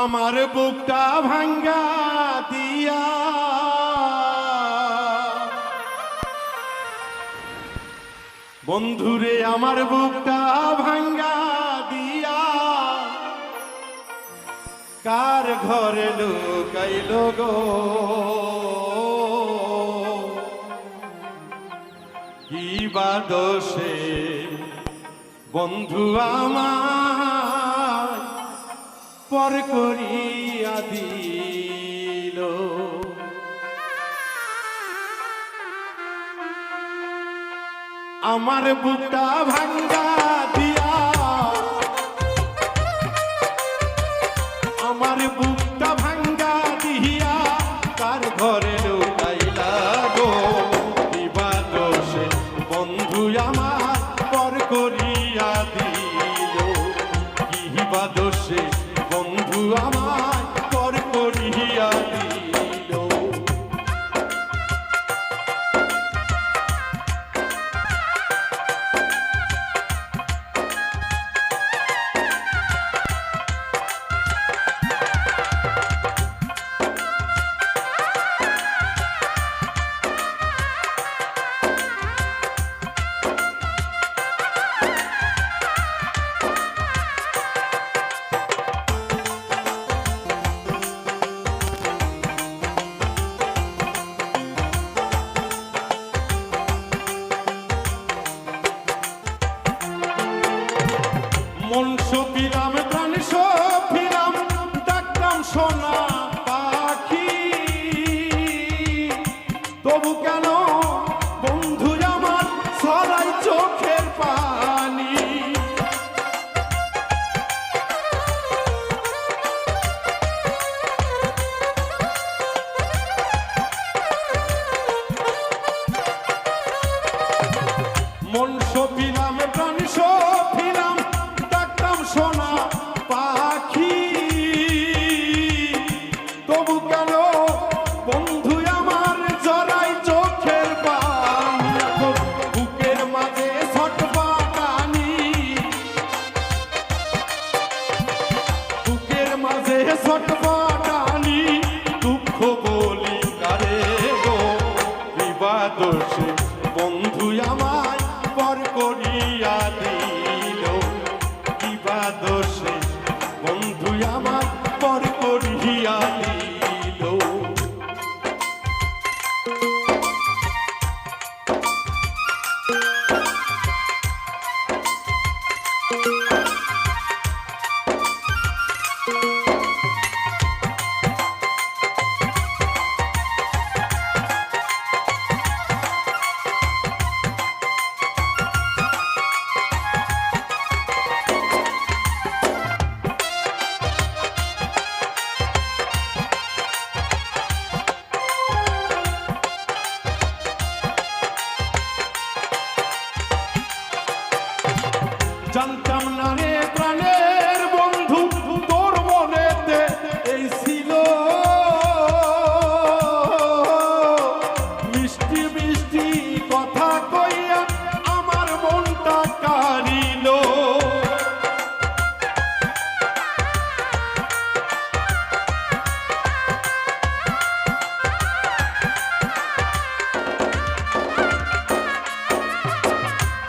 আমার বুকটা ভাঙ্গা দিয়া। বন্ধুরে, আমার বুকটা ভাঙ্গা দিয়া। কার ঘরে লুকাইল গো? কি বা দোষে বন্ধু আমার? পর করিয়া দিল। আমার বুকটা ভাঙ্গা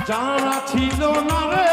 যারা ছিল না রে।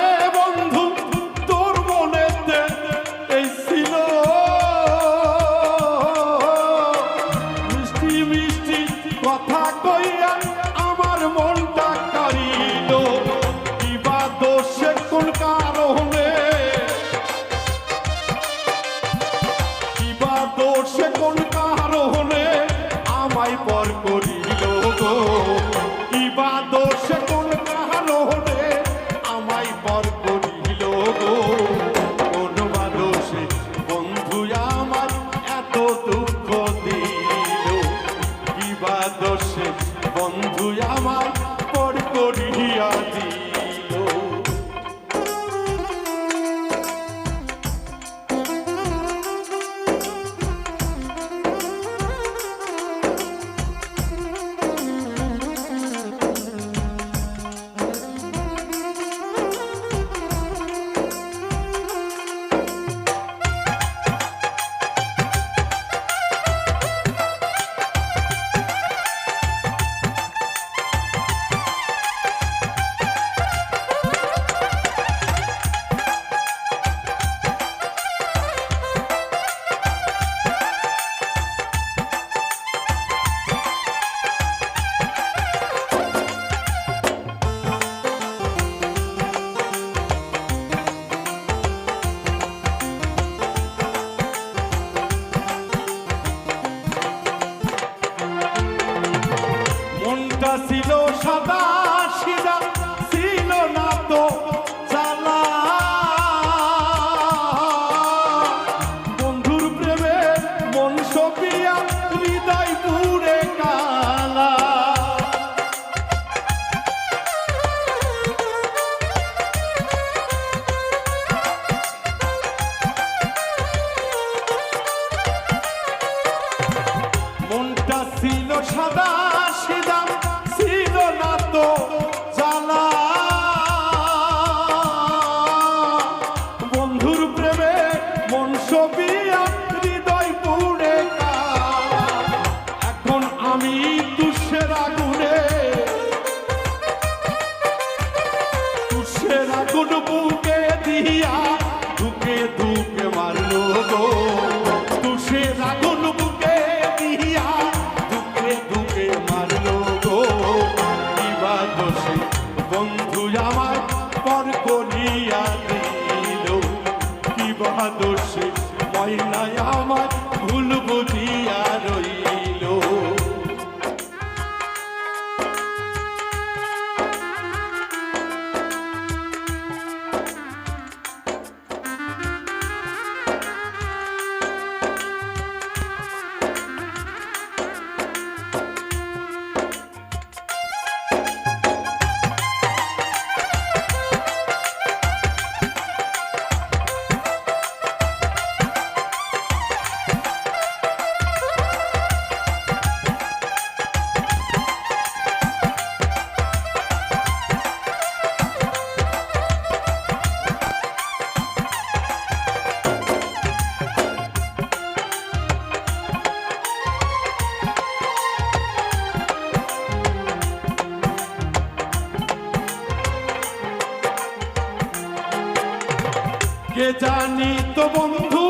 জানি তো বন্ধু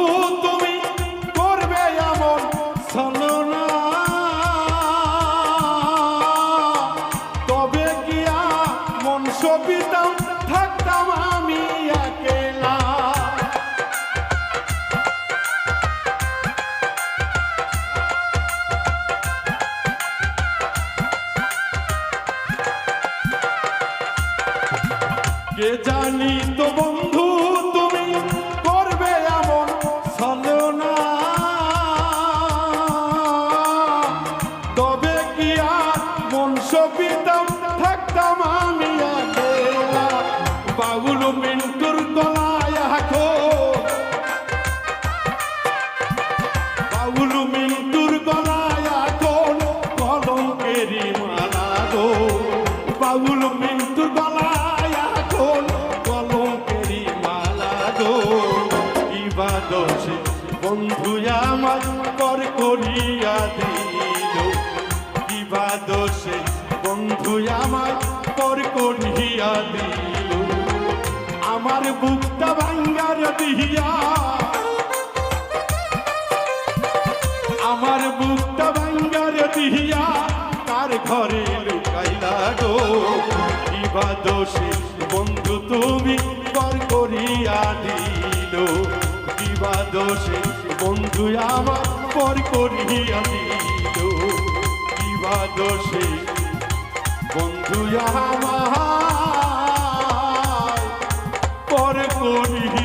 তুমি করবে এমন ছলনা। তবে গিয়া মন সবিতাম থাকতাম আমি একেলা। কে জানি তো বন্ধু বন্ধু আমার, কর করিয়া দিল। কিবা দোষে, বন্ধু আমার, কর করিয়া দিল। আমার বুকটা ভাঙ্গার দিয়া আমার বুকটা ভাঙ্গার দিয়া কার ঘরে লুকাইলা গো। কিবা দোষে, বন্ধু তুমি, কর করিয়া দিল। কিবা দোষে বন্ধু আমার পর করিয়া দিল বিবাদ দোষে। বন্ধু আমার পর করিয়া